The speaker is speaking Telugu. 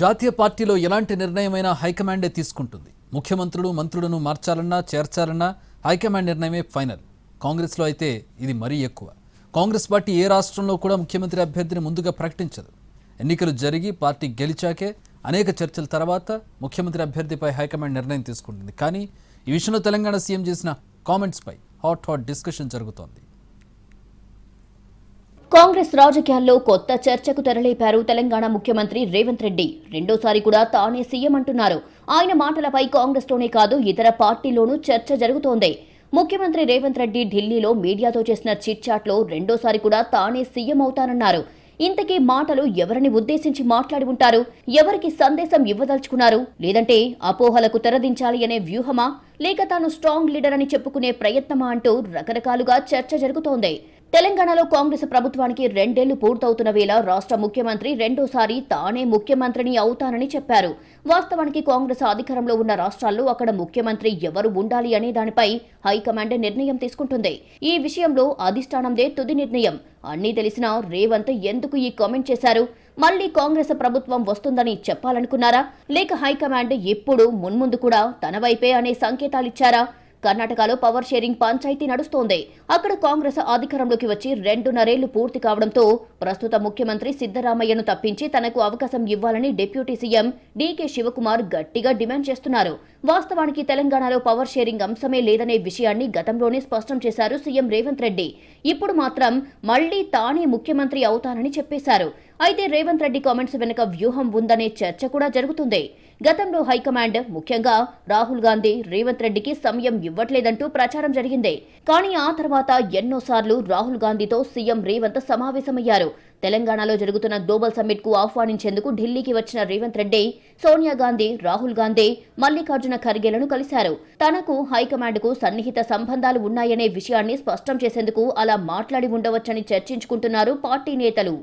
జాతీయ పార్టీలో ఎలాంటి నిర్ణయమైనా హైకమాండే తీసుకుంటుంది? ముఖ్యమంత్రులు మంత్రులను మార్చాలన్నా చేర్చాలన్నా హైకమాండ్ నిర్ణయమే ఫైనల్. కాంగ్రెస్లో అయితే ఇది మరీ ఎక్కువ. కాంగ్రెస్ పార్టీ ఏ రాష్ట్రంలో కూడా ముఖ్యమంత్రి అభ్యర్థిని ముందుగా ప్రకటించదు. ఎన్నికలు జరిగి పార్టీ గెలిచాకే అనేక చర్చల తర్వాత ముఖ్యమంత్రి అభ్యర్థిపై హైకమాండ్ నిర్ణయం తీసుకుంటుంది. కానీ ఈ విషయంలో తెలంగాణ సీఎం చేసిన కామెంట్స్పై హాట్ హాట్ డిస్కషన్ జరుగుతోంది. కాంగ్రెస్ రాజకీయాల్లో కొత్త చర్చకు తెరలేపారు తెలంగాణ ముఖ్యమంత్రి రేవంత్ రెడ్డి. రెండోసారి కూడా తానే సీఎం అంటున్నారు. ఆయన మాటలపై కాంగ్రెస్లోనే కాదు ఇతర పార్టీల్లోనూ చర్చ జరుగుతోంది. ముఖ్యమంత్రి రేవంత్ రెడ్డి ఢిల్లీలో మీడియాతో చేసిన చిట్ చాట్లో రెండోసారి కూడా తానే సీఎం అవుతానన్నారు. ఇంతకీ మాటలు ఎవరిని ఉద్దేశించి మాట్లాడి ఉంటారు? ఎవరికి సందేశం ఇవ్వదలుచుకున్నారు? లేదంటే అపోహలకు తెరదించాలి అనే వ్యూహమా? లేక తాను స్ట్రాంగ్ లీడర్ అని చెప్పుకునే ప్రయత్నమా అంటూ రకరకాలుగా చర్చ జరుగుతోంది. తెలంగాణలో కాంగ్రెస్ ప్రభుత్వానికి రెండేళ్ళు పూర్తవుతున్న వేళ రాష్ట్ర ముఖ్యమంత్రి రెండోసారి తానే ముఖ్యమంత్రిని అవుతానని చెప్పారు. వాస్తవానికి కాంగ్రెస్ అధికారంలో ఉన్న రాష్ట్రాల్లో అక్కడ ముఖ్యమంత్రి ఎవరు ఉండాలి అనే దానిపై హైకమాండ్ నిర్ణయం తీసుకుంటుంది. ఈ విషయంలో అధిష్టానందే తుది నిర్ణయం. అన్నీ తెలిసినా రేవంత్ ఎందుకు ఈ కామెంట్ చేశారు? మళ్ళీ కాంగ్రెస్ ప్రభుత్వం వస్తుందని చెప్పాలనుకున్నారా? లేక హైకమాండ్ ఎప్పుడు మున్ముందు కూడా తన వైపే అనే సంకేతాలిచ్చారా? కర్ణాటకలో పవర్ షేరింగ్ పంచాయతీ నడుస్తోంది. అక్కడ కాంగ్రెస్ అధికారంలోకి వచ్చి రెండున్నరేళ్ళు పూర్తి కావడంతో ప్రస్తుత ముఖ్యమంత్రి సిద్దరామయ్యను తప్పించి తనకు అవకాశం ఇవ్వాలని డిప్యూటీ సీఎం డీకే శివకుమార్ గట్టిగా డిమాండ్ చేస్తున్నారు. వాస్తవానికి తెలంగాణలో పవర్ షేరింగ్ అంశమే లేదనే విషయాన్ని గతంలోనే స్పష్టం చేశారు సీఎం రేవంత్ రెడ్డి. ఇప్పుడు మాత్రం మళ్ళీ తానే ముఖ్యమంత్రి అవుతానని చెప్పేశారు. అయితే రేవంత్ రెడ్డి కామెంట్స్ వెనుక వ్యూహం ఉందనే చర్చ కూడా జరుగుతుంది. గతంలో హైకమాండ్ ముఖ్యంగా రాహుల్ గాంధీ రేవంత్ రెడ్డికి సమయం ఇవ్వట్లేదంటూ ప్రచారం జరిగింది. కానీ ఆ తర్వాత ఎన్నోసార్లు రాహుల్ గాంధీతో సీఎం రేవంత్ సమావేశమయ్యారు. తెలంగాణలో జరుగుతున్న గ్లోబల్ సమ్మిట్కు ఆహ్వానించేందుకు ఢిల్లీకి వచ్చిన రేవంత్ రెడ్డి సోనియా గాంధీ రాహుల్ గాంధీ మల్లికార్జున ఖర్గేలను కలిశారు. తనకు హైకమాండ్కు సన్నిహిత సంబంధాలు ఉన్నాయనే విషయాన్ని స్పష్టం చేసేందుకు అలా మాట్లాడి ఉండవచ్చని చర్చించుకుంటున్నారు పార్టీ నేతలు.